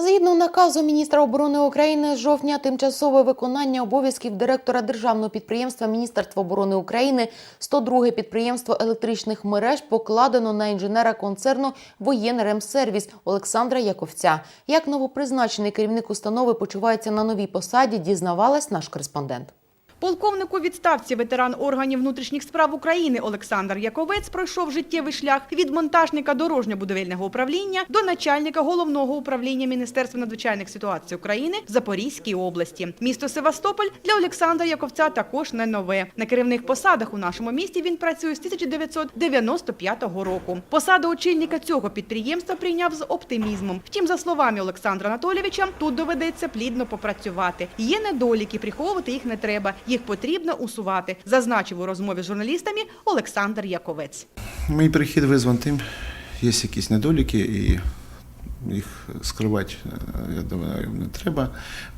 Згідно наказу міністра оборони України з жовтня тимчасове виконання обов'язків директора державного підприємства Міністерства оборони України 102 підприємство електричних мереж покладено на інженера концерну «Воєнремсервіс» Олександра Яковця. Як новопризначений керівник установи почувається на новій посаді, дізнавалась наш кореспондент. Полковник у відставці ветеран органів внутрішніх справ України Олександр Яковець пройшов життєвий шлях від монтажника дорожньо-будівельного управління до начальника головного управління Міністерства надзвичайних ситуацій України в Запорізькій області. Місто Севастополь для Олександра Яковця також не нове. На керівних посадах у нашому місті він працює з 1995 року. Посаду очільника цього підприємства прийняв з оптимізмом. Втім, за словами Олександра Анатолійовича, тут доведеться плідно попрацювати. Є недоліки, приховувати їх не треба. Їх потрібно усувати, зазначив у розмові з журналістами Олександр Яковець. Мій прихід визван тим, є якісь недоліки, і їх скривати, е, я думаю, не треба.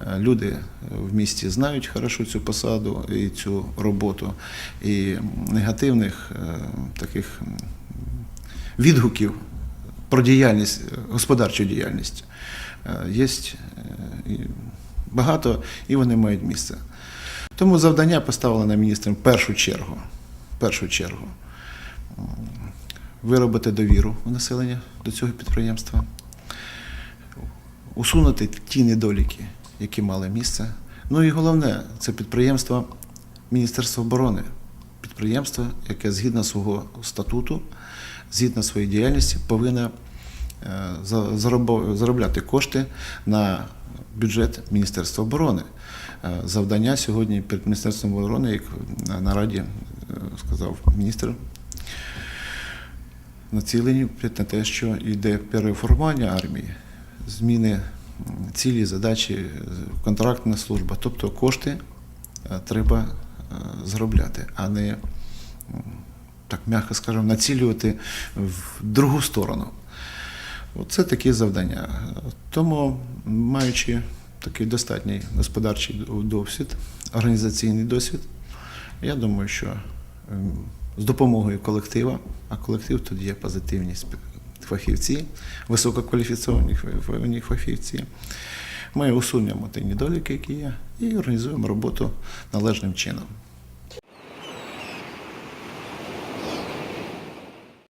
Е, Люди в місті знають хорошо цю посаду і цю роботу, і негативних е, таких відгуків про діяльність, господарчу діяльність є багато, і вони мають місце. Тому завдання поставлене міністром в першу чергу. Першу чергу виробити довіру у населення до цього підприємства, усунути ті недоліки, які мали місце. Ну і головне, це підприємство Міністерства оборони, підприємство, яке згідно свого статуту, згідно своєї діяльності, повинно е, заробляти кошти на бюджет Міністерства оборони. Е, Завдання сьогодні перед Міністерством оборони, як на- раді е, сказав міністр, націлені на те, що йде переформування армії, зміни цілі, задачі, е, контрактна служба. Тобто кошти треба заробляти, а не, так м'яко скажемо, націлювати в другу сторону. Це такі завдання. Тому, маючи такий достатній господарчий досвід, організаційний досвід, я думаю, що ем, з допомогою колектива, а колектив тут є позитивні фахівці, висококваліфіковані фахівці. Ми усунемо ті недоліки, які є, і організуємо роботу належним чином.